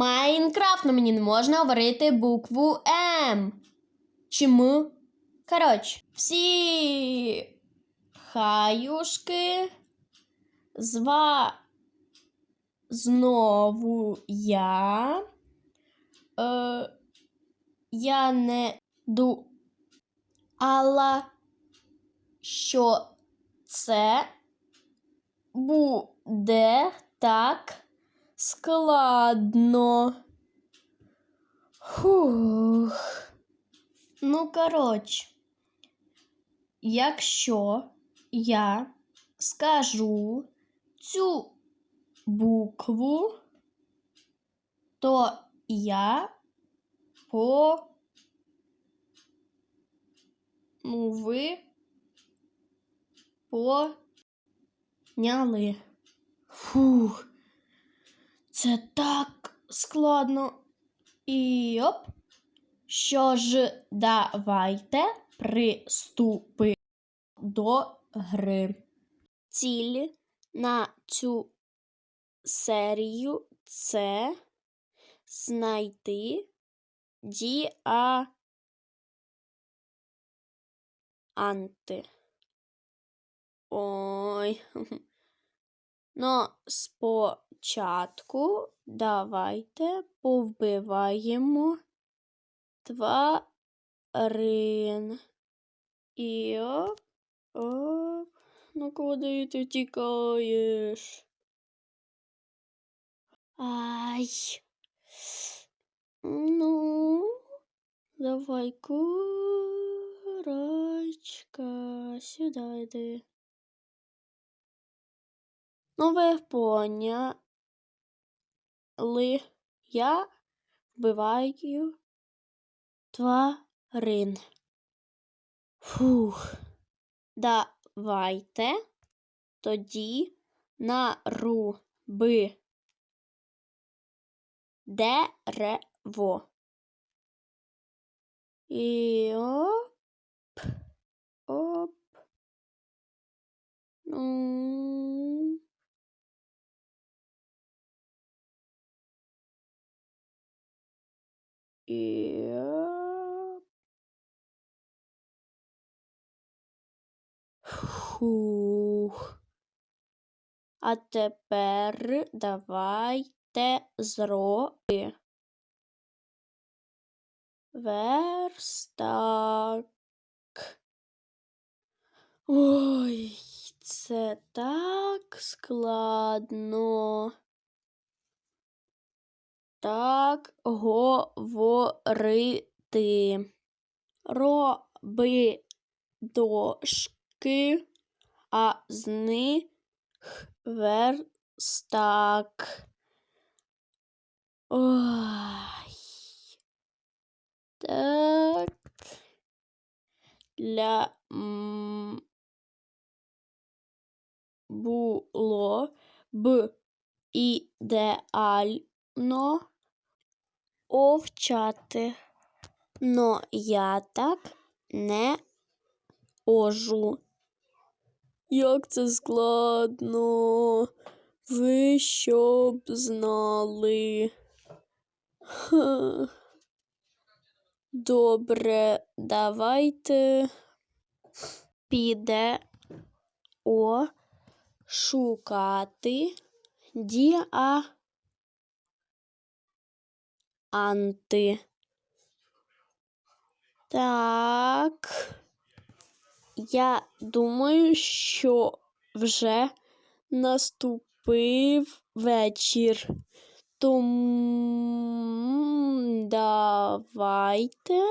Майнкрафт, ну мені не можна говорити букву М. Чи М. Коротше, всі хаюшки. Зва знову я. Е, я не ду. Але що це буде так складно. Фух. Ну, коротше, якщо я скажу цю букву, то я по ну, ви поняли. Фух. Це так складно. І оп. Що ж, давайте приступимо до гри. Ціль на цю серію це знайти діа анти. Ой. Ну, спочатку давайте повбиваємо тварин. І оп, оп. Ну куди ти тікаєш? Ай. Ну, давай, курочка, сюди йди. Ну, ви поняли. Я вбиваю тварин. Фух. Давайте тоді наруби дерево. І оп, оп. Ну. Фух. А тепер давайте зроби. Верстак. Ой, це так складно. Так говорити. Роби дошки, а з них верстак. Ой. Так. Для було б ідеально овчати. Но я так не можу. Як це складно. Ви щоб знали. Ха. Добре, давайте піде о шукати діа анти. Так. Я думаю, що вже наступив вечір. Тому давайте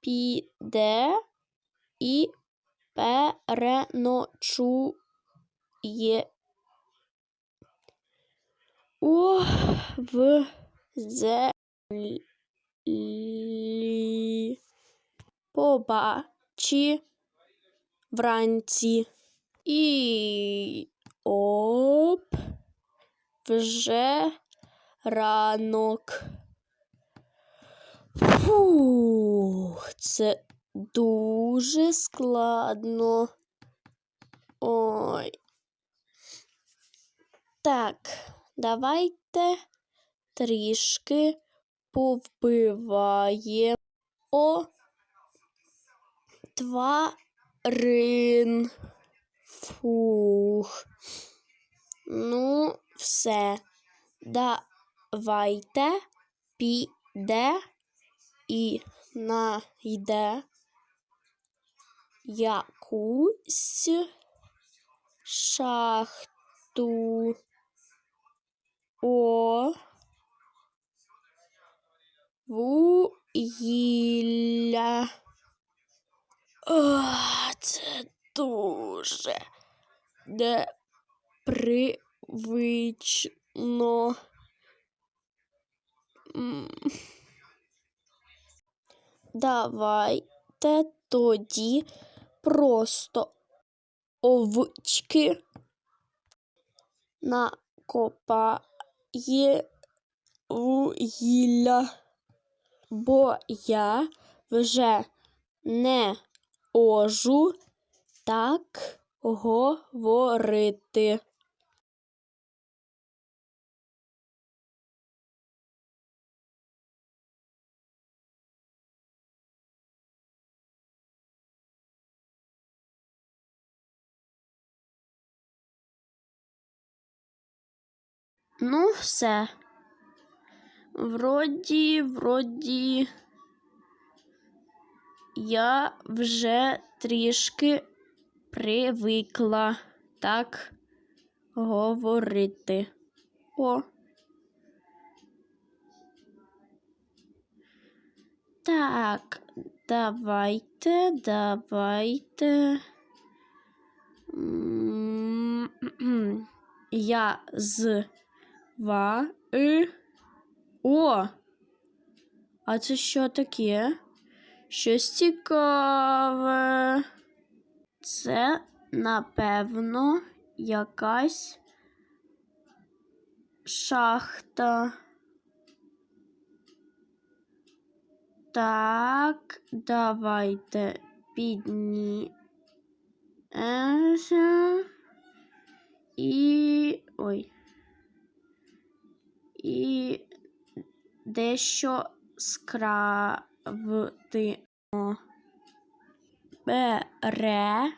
піде і переночує у в землі. Побачи вранці. І оп, вже ранок. Фух, це дуже складно. Ой. Так, Давайте трішки повбиваємо тварин. Фух. Ну, все. Давайте піде і найде якусь шахту. О вугілля. Ах, це дуже непривично. Давайте тоді просто овочки овчки накопає вугілля, бо я вже не можу так говорити. Ну, все. Вроді, вроді, я вже трішки привикла так говорити. О. Так, давайте, давайте. Я з ва и О! А це що таке? Щось цікаве. Це, напевно, якась шахта. Так, давайте піднімемося. І. Ой. І дещо скрафтимо. Бере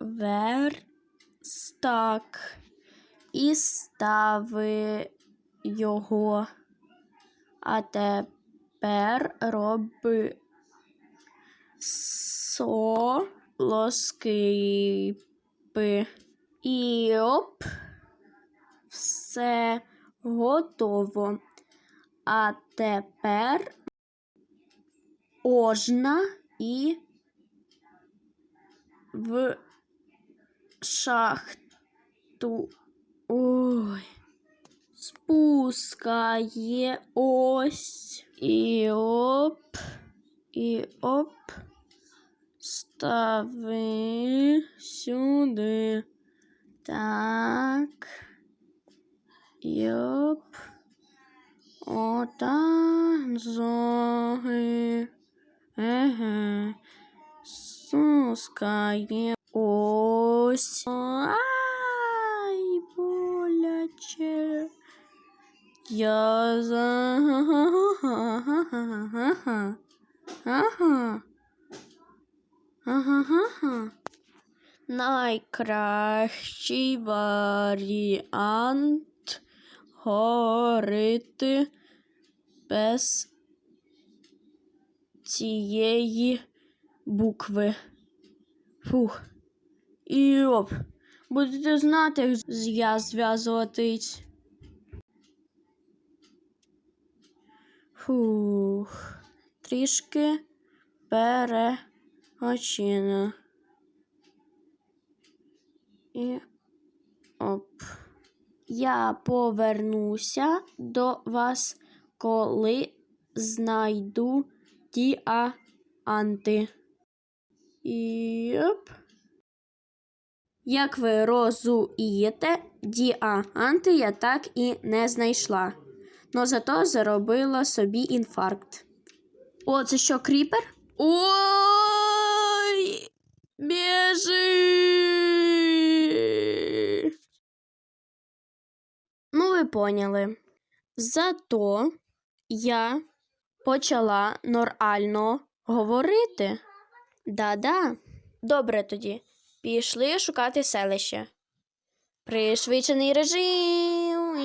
верстак і стави його. А тепер роби солоскипи. І оп, все готово. А тепер ожна і в шахту. Ой. Спускає ось. І оп. І оп. Стави сюди. Так. Йоп. Отак зоги. Еге. Сускає. Ось. Ай, боляче. Я за. Найкращий варіант говорити без цієї букви. Фух. І оп. Будете знати, як я зв'язуватись. Фух. Трішки переочина. І оп. Я повернуся до вас, коли знайду діанти. І. Як ви розумієте, діанти я так і не знайшла. Но зато заробила собі інфаркт. О, це що, кріпер? Ой! Біжи! Поняли. Зато я почала нормально говорити. Да-да. Добре тоді. Пішли шукати селище. Пришвидшений режим.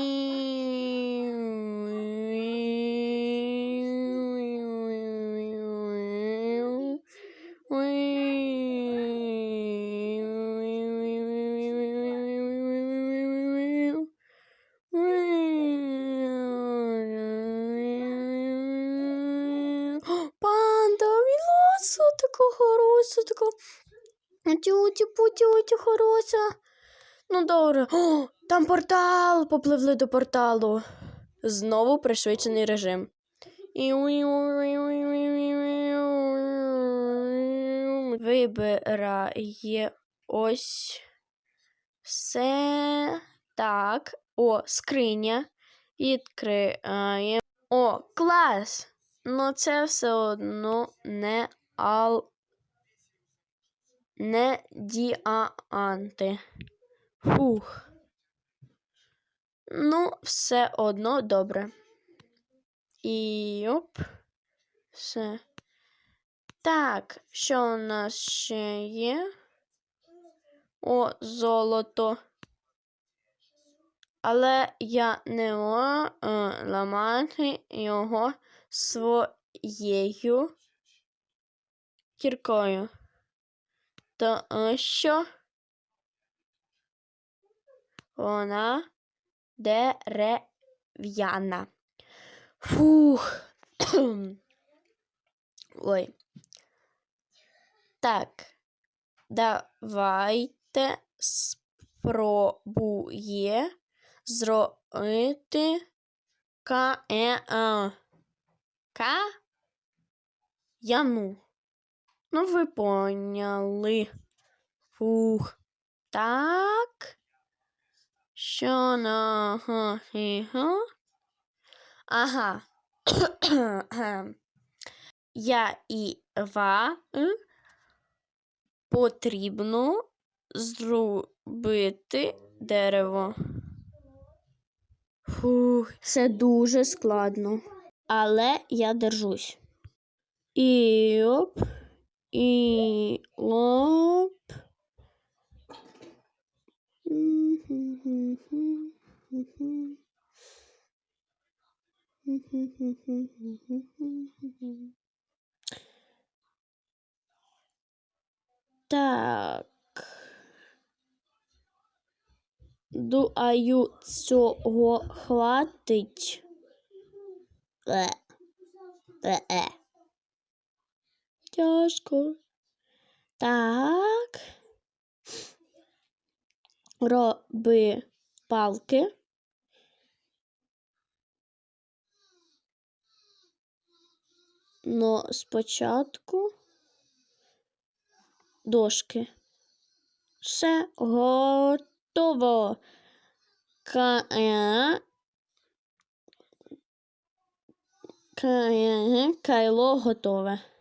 Хороша, така. Тютю, путютю, хороша. Ну, добре. О, там портал. Попливли до порталу. Знову пришвидшений режим. Вибирає ось все. Так. О, скриня. Відкриває. О, клас! Ну, це все одно не ал. Не діанти. Фух. Ну, все одно добре. І оп. Все. Так, що у нас ще є? О, золото. Але я не можу е, ламати його своєю кіркою. Тому що вона дерев'яна. Фух. Ой. Так. Давайте спробує зробити ка е а ка яну. Ну, ви поняли. Фух. Так. Що на га хі га? Ага. Я і ва потрібно зробити дерево. Фух, це дуже складно. Але я держусь. І оп, і лоп. Так. Думаю, цього хватить. Е. Е. Тяжко. Так. Роби палки. Но спочатку дошки. Все готово. Ка- Ка- Кайло готове.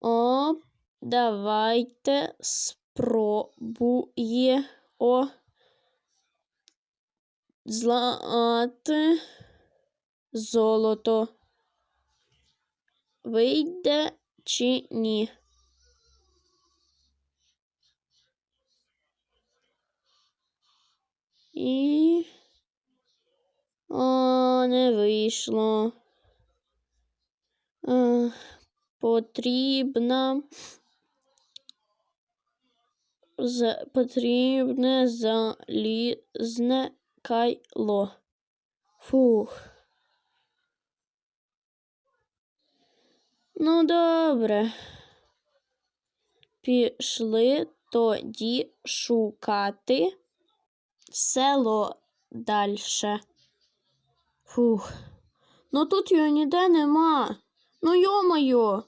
О, давайте спробуємо злати золото. Вийде чи ні? І О, не вийшло. Е, потрібна з, потрібне залізне кайло. Фух. Ну, добре. Пішли тоді шукати село дальше. Фух. Ну тут його ніде нема. Ну йо-моє.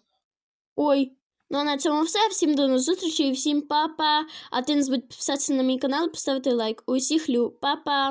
Ой. Ну а на цьому все. Всім до нових зустрічей, всім па-па. А ти не забудь підписатися на мій канал і поставити лайк. Усіх лю, па-па.